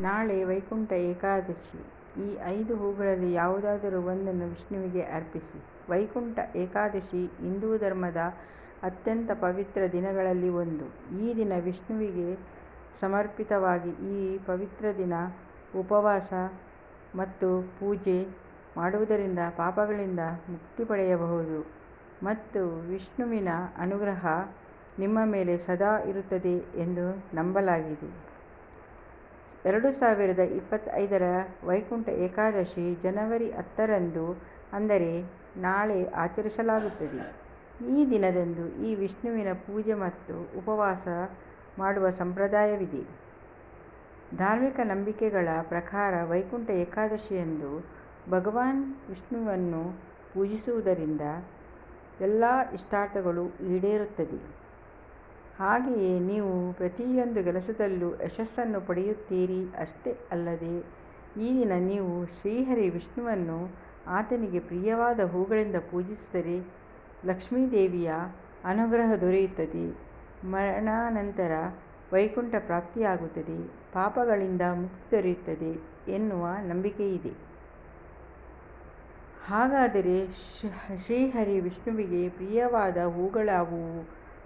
ನಾಳೆ ವೈಕುಂಠ ಏಕಾದಶಿ. ಈ ಐದು ಹೂಗಳಲ್ಲಿ ಯಾವುದಾದರೂ ಒಂದನ್ನು ವಿಷ್ಣುವಿಗೆ ಅರ್ಪಿಸಿ. ವೈಕುಂಠ ಏಕಾದಶಿ ಹಿಂದೂ ಧರ್ಮದ ಅತ್ಯಂತ ಪವಿತ್ರ ದಿನಗಳಲ್ಲಿ ಒಂದು. ಈ ದಿನ ವಿಷ್ಣುವಿಗೆ ಸಮರ್ಪಿತವಾಗಿ ಈ ಪವಿತ್ರ ದಿನ ಉಪವಾಸ ಮತ್ತು ಪೂಜೆ ಮಾಡುವುದರಿಂದ ಪಾಪಗಳಿಂದ ಮುಕ್ತಿ ಪಡೆಯಬಹುದು. ಮತ್ತು ವಿಷ್ಣುವಿನ ಅನುಗ್ರಹ ನಿಮ್ಮ ಮೇಲೆ ಸದಾ ಇರುತ್ತದೆ ಎಂದು ನಂಬಲಾಗಿದೆ. ಎರಡು ಸಾವಿರದ ಇಪ್ಪತ್ತೈದರ ವೈಕುಂಠ ಏಕಾದಶಿ ಜನವರಿ ಹತ್ತರಂದು, ಅಂದರೆ ನಾಳೆ ಆಚರಿಸಲಾಗುತ್ತದೆ. ಈ ದಿನದಂದು ಈ ವಿಷ್ಣುವಿನ ಪೂಜೆ ಮತ್ತು ಉಪವಾಸ ಮಾಡುವ ಸಂಪ್ರದಾಯವಿದೆ. ಧಾರ್ಮಿಕ ನಂಬಿಕೆಗಳ ಪ್ರಕಾರ ವೈಕುಂಠ ಏಕಾದಶಿಯಂದು ಭಗವಾನ್ ವಿಷ್ಣುವನ್ನು ಪೂಜಿಸುವುದರಿಂದ ಎಲ್ಲ ಇಷ್ಟಾರ್ಥಗಳು ಈಡೇರುತ್ತದೆ. ಹಾಗೆಯೇ ನೀವು ಪ್ರತಿಯೊಂದು ಕೆಲಸದಲ್ಲೂ ಯಶಸ್ಸನ್ನು ಪಡೆಯುತ್ತೀರಿ ಅಷ್ಟೇ ಅಲ್ಲದೆ, ಈ ದಿನ ನೀವು ಶ್ರೀಹರಿ ವಿಷ್ಣುವನ್ನು ಆತನಿಗೆ ಪ್ರಿಯವಾದ ಹೂಗಳಿಂದ ಪೂಜಿಸಿದರೆ ಲಕ್ಷ್ಮೀದೇವಿಯ ಅನುಗ್ರಹ ದೊರೆಯುತ್ತದೆ. ಮರಣಾನಂತರ ವೈಕುಂಠ ಪ್ರಾಪ್ತಿಯಾಗುತ್ತದೆ. ಪಾಪಗಳಿಂದ ಮುಕ್ತಿ ದೊರೆಯುತ್ತದೆ ಎನ್ನುವ ನಂಬಿಕೆ ಇದೆ ಹಾಗಾದರೆ ಶ್ರೀಹರಿ ವಿಷ್ಣುವಿಗೆ ಪ್ರಿಯವಾದ ಹೂಗಳಾವುವು?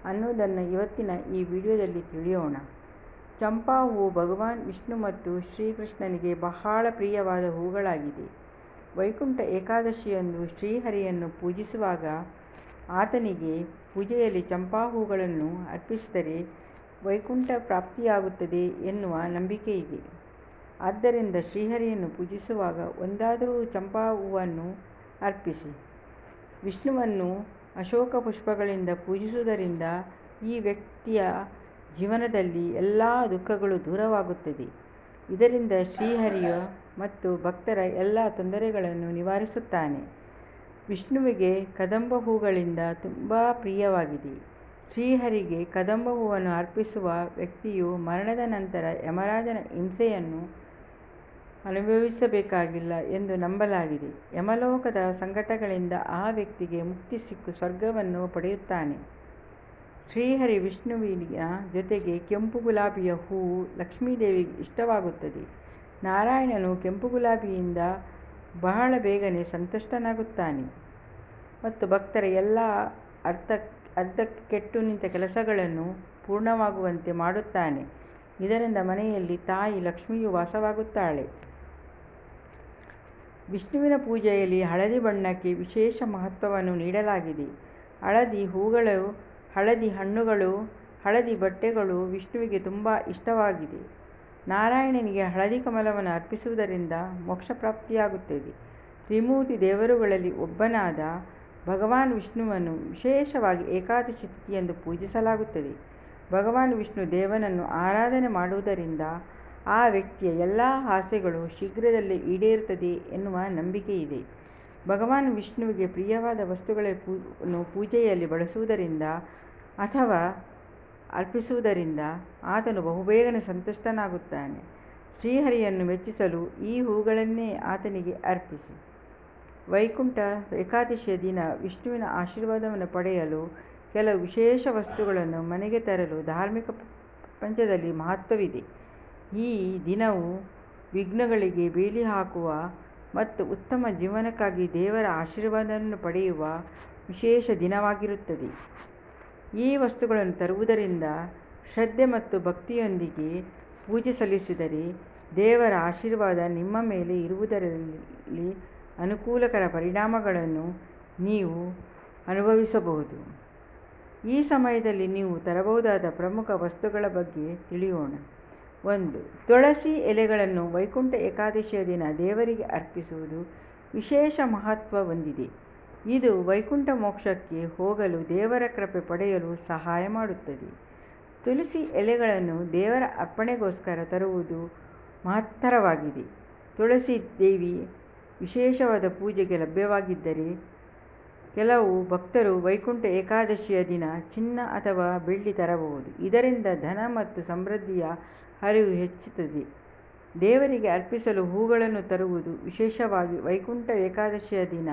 ಅನ್ನುವುದನ್ನು ಇವತ್ತಿನ ಈ ವಿಡಿಯೋದಲ್ಲಿ ತಿಳಿಯೋಣ. ಚಂಪಾ ಹೂವು ಭಗವಾನ್ ವಿಷ್ಣು ಮತ್ತು ಶ್ರೀಕೃಷ್ಣನಿಗೆ ಬಹಳ ಪ್ರಿಯವಾದ ಹೂಗಳಾಗಿದೆ. ವೈಕುಂಠ ಏಕಾದಶಿಯಂದು ಶ್ರೀಹರಿಯನ್ನು ಪೂಜಿಸುವಾಗ ಆತನಿಗೆ ಪೂಜೆಯಲ್ಲಿ ಚಂಪಾ ಹೂಗಳನ್ನು ಅರ್ಪಿಸಿದರೆ ವೈಕುಂಠ ಪ್ರಾಪ್ತಿಯಾಗುತ್ತದೆ ಎನ್ನುವ ನಂಬಿಕೆ ಇದೆ. ಆದ್ದರಿಂದ ಶ್ರೀಹರಿಯನ್ನು ಪೂಜಿಸುವಾಗ ಒಂದಾದರೂ ಚಂಪಾ ಹೂವನ್ನು ಅರ್ಪಿಸಿ. ವಿಷ್ಣುವನ್ನು ಅಶೋಕ ಪುಷ್ಪಗಳಿಂದ ಪೂಜಿಸುವುದರಿಂದ ಈ ವ್ಯಕ್ತಿಯ ಜೀವನದಲ್ಲಿ ಎಲ್ಲ ದುಃಖಗಳು ದೂರವಾಗುತ್ತದೆ. ಇದರಿಂದ ಶ್ರೀಹರಿಯು ಮತ್ತು ಭಕ್ತರ ಎಲ್ಲ ತೊಂದರೆಗಳನ್ನು ನಿವಾರಿಸುತ್ತಾನೆ. ವಿಷ್ಣುವಿಗೆ ಕದಂಬ ಹೂಗಳಿಂದ ತುಂಬ ಪ್ರಿಯವಾಗಿದೆ. ಶ್ರೀಹರಿಗೆ ಕದಂಬ ಹೂವನ್ನು ಅರ್ಪಿಸುವ ವ್ಯಕ್ತಿಯು ಮರಣದ ನಂತರ ಯಮರಾಜನ ಹಿಂಸೆಯನ್ನು ಅನುಭವಿಸಬೇಕಾಗಿಲ್ಲ ಎಂದು ನಂಬಲಾಗಿದೆ. ಯಮಲೋಕದ ಸಂಕಟಗಳಿಂದ ಆ ವ್ಯಕ್ತಿಗೆ ಮುಕ್ತಿ ಸಿಕ್ಕು ಸ್ವರ್ಗವನ್ನು ಪಡೆಯುತ್ತಾನೆ. ಶ್ರೀಹರಿ ವಿಷ್ಣುವಿನ ಜೊತೆಗೆ ಕೆಂಪು ಗುಲಾಬಿಯ ಹೂವು ಲಕ್ಷ್ಮೀದೇವಿಗೆ ಇಷ್ಟವಾಗುತ್ತದೆ. ನಾರಾಯಣನು ಕೆಂಪು ಗುಲಾಬಿಯಿಂದ ಬಹಳ ಬೇಗನೆ ಸಂತುಷ್ಟನಾಗುತ್ತಾನೆ. ಮತ್ತು ಭಕ್ತರ ಎಲ್ಲ ಅರ್ಥ, ಅರ್ಧ ಕೆಟ್ಟು ನಿಂತ ಕೆಲಸಗಳನ್ನು ಪೂರ್ಣವಾಗುವಂತೆ ಮಾಡುತ್ತಾನೆ. ಇದರಿಂದ ಮನೆಯಲ್ಲಿ ತಾಯಿ ಲಕ್ಷ್ಮಿಯು ವಾಸವಾಗುತ್ತಾಳೆ. ವಿಷ್ಣುವಿನ ಪೂಜೆಯಲ್ಲಿ ಹಳದಿ ಬಣ್ಣಕ್ಕೆ ವಿಶೇಷ ಮಹತ್ವವನ್ನು ನೀಡಲಾಗಿದೆ. ಹಳದಿ ಹೂಗಳು, ಹಳದಿ ಹಣ್ಣುಗಳು, ಹಳದಿ ಬಟ್ಟೆಗಳು ವಿಷ್ಣುವಿಗೆ ತುಂಬ ಇಷ್ಟವಾಗಿದೆ. ನಾರಾಯಣನಿಗೆ ಹಳದಿ ಕಮಲವನ್ನು ಅರ್ಪಿಸುವುದರಿಂದ ಮೋಕ್ಷ ಪ್ರಾಪ್ತಿಯಾಗುತ್ತದೆ. ತ್ರಿಮೂರ್ತಿ ದೇವರುಗಳಲ್ಲಿ ಒಬ್ಬನಾದ ಭಗವಾನ್ ವಿಷ್ಣುವನ್ನು ವಿಶೇಷವಾಗಿ ಏಕಾದಶಿ ತಿಥಿಯಂದು ಪೂಜಿಸಲಾಗುತ್ತದೆ. ಭಗವಾನ್ ವಿಷ್ಣು ದೇವನನ್ನು ಆರಾಧನೆ ಮಾಡುವುದರಿಂದ ಆ ವ್ಯಕ್ತಿಯ ಎಲ್ಲ ಆಸೆಗಳು ಶೀಘ್ರದಲ್ಲೇ ಈಡೇರುತ್ತದೆ ಎನ್ನುವ ನಂಬಿಕೆ ಇದೆ. ಭಗವಾನ್ ವಿಷ್ಣುವಿಗೆ ಪ್ರಿಯವಾದ ವಸ್ತುಗಳನ್ನು ಪೂಜೆಯಲ್ಲಿ ಬಳಸುವುದರಿಂದ ಅಥವಾ ಅರ್ಪಿಸುವುದರಿಂದ ಆತನು ಬಹುಬೇಗನೆ ಸಂತುಷ್ಟನಾಗುತ್ತಾನೆ. ಶ್ರೀಹರಿಯನ್ನು ಮೆಚ್ಚಿಸಲು ಈ ಹೂಗಳನ್ನೇ ಆತನಿಗೆ ಅರ್ಪಿಸಿ. ವೈಕುಂಠ ಏಕಾದಶಿಯ ದಿನ ವಿಷ್ಣುವಿನ ಆಶೀರ್ವಾದವನ್ನು ಪಡೆಯಲು ಕೆಲವು ವಿಶೇಷ ವಸ್ತುಗಳನ್ನು ಮನೆಗೆ ತರಲು ಧಾರ್ಮಿಕ ಪ್ರಪಂಚದಲ್ಲಿ ಮಹತ್ವವಿದೆ. ಈ ದಿನವು ವಿಘ್ನಗಳಿಗೆ ಬೇಲಿ ಹಾಕುವ ಮತ್ತು ಉತ್ತಮ ಜೀವನಕ್ಕಾಗಿ ದೇವರ ಆಶೀರ್ವಾದವನ್ನು ಪಡೆಯುವ ವಿಶೇಷ ದಿನವಾಗಿರುತ್ತದೆ. ಈ ವಸ್ತುಗಳನ್ನು ತರುವುದರಿಂದ ಶ್ರದ್ಧೆ ಮತ್ತು ಭಕ್ತಿಯೊಂದಿಗೆ ಪೂಜೆ ಸಲ್ಲಿಸಿದರೆ ದೇವರ ಆಶೀರ್ವಾದ ನಿಮ್ಮ ಮೇಲೆ ಇರುವುದರಲ್ಲಿ ಅನುಕೂಲಕರ ಪರಿಣಾಮಗಳನ್ನು ನೀವು ಅನುಭವಿಸಬಹುದು. ಈ ಸಮಯದಲ್ಲಿ ನೀವು ತರಬಹುದಾದ ಪ್ರಮುಖ ವಸ್ತುಗಳ ಬಗ್ಗೆ ತಿಳಿಯೋಣ. ಒಂದು, ತುಳಸಿ ಎಲೆಗಳನ್ನು ವೈಕುಂಠ ಏಕಾದಶಿಯ ದಿನ ದೇವರಿಗೆ ಅರ್ಪಿಸುವುದು ವಿಶೇಷ ಮಹತ್ವ ಹೊಂದಿದೆ. ಇದು ವೈಕುಂಠ ಮೋಕ್ಷಕ್ಕೆ ಹೋಗಲು ದೇವರ ಕೃಪೆ ಪಡೆಯಲು ಸಹಾಯ ಮಾಡುತ್ತದೆ. ತುಳಸಿ ಎಲೆಗಳನ್ನು ದೇವರ ಅರ್ಪಣೆಗೋಸ್ಕರ ತರುವುದು ಮಹತ್ತರವಾಗಿದೆ. ತುಳಸಿ ದೇವಿ ವಿಶೇಷವಾದ ಪೂಜೆಗೆ ಲಭ್ಯವಾಗಿದ್ದರೆ ಕೆಲವು ಭಕ್ತರು ವೈಕುಂಠ ಏಕಾದಶಿಯ ದಿನ ಚಿನ್ನ ಅಥವಾ ಬೆಳ್ಳಿ ತರಬಹುದು. ಇದರಿಂದ ಧನ ಮತ್ತು ಸಮೃದ್ಧಿಯ ಹರಿವು ಹೆಚ್ಚುತ್ತದೆ. ದೇವರಿಗೆ ಅರ್ಪಿಸಲು ಹೂಗಳನ್ನು ತರುವುದು ವಿಶೇಷವಾಗಿ ವೈಕುಂಠ ಏಕಾದಶಿಯ ದಿನ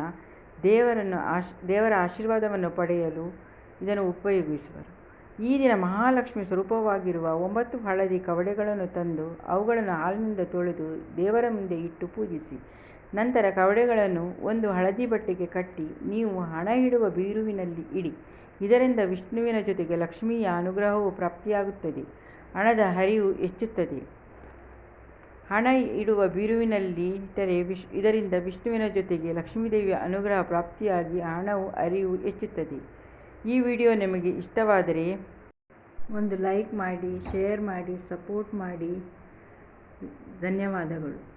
ದೇವರನ್ನು ಆಶ್ ದೇವರ ಆಶೀರ್ವಾದವನ್ನು ಪಡೆಯಲು ಇದನ್ನು ಉಪಯೋಗಿಸುವರು. ಈ ದಿನ ಮಹಾಲಕ್ಷ್ಮಿ ಸ್ವರೂಪವಾಗಿರುವ ಒಂಬತ್ತು ಹಳದಿ ಕವಡೆಗಳನ್ನು ತಂದು ಅವುಗಳನ್ನು ಹಾಲಿನಿಂದ ತೊಳೆದು ದೇವರ ಮುಂದೆ ಇಟ್ಟು ಪೂಜಿಸಿ. ನಂತರ ಕವಡೆಗಳನ್ನು ಒಂದು ಹಳದಿ ಬಟ್ಟೆಗೆ ಕಟ್ಟಿ ನೀವು ಹಣ ಇಡುವ ಬೀರುವಿನಲ್ಲಿ ಇಡಿ. ಇದರಿಂದ ವಿಷ್ಣುವಿನ ಜೊತೆಗೆ ಲಕ್ಷ್ಮಿಯ ಅನುಗ್ರಹವು ಪ್ರಾಪ್ತಿಯಾಗುತ್ತದೆ. ಹಣದ ಹರಿವು ಹೆಚ್ಚುತ್ತದೆ. ಹಣ ಇಡುವ ಬೀರುವಿನಲ್ಲಿ ಇಟ್ಟರೆ ವಿಶ್, ಇದರಿಂದ ವಿಷ್ಣುವಿನ ಜೊತೆಗೆ ಲಕ್ಷ್ಮೀದೇವಿಯ ಅನುಗ್ರಹ ಪ್ರಾಪ್ತಿಯಾಗಿ ಹಣವು ಅರಿವು ಹೆಚ್ಚುತ್ತದೆ. ಈ ವಿಡಿಯೋ ನಿಮಗೆ ಇಷ್ಟವಾದರೆ ಒಂದು ಲೈಕ್ ಮಾಡಿ ಶೇರ್ ಮಾಡಿ ಸಪೋರ್ಟ್ ಮಾಡಿ. ಧನ್ಯವಾದಗಳು.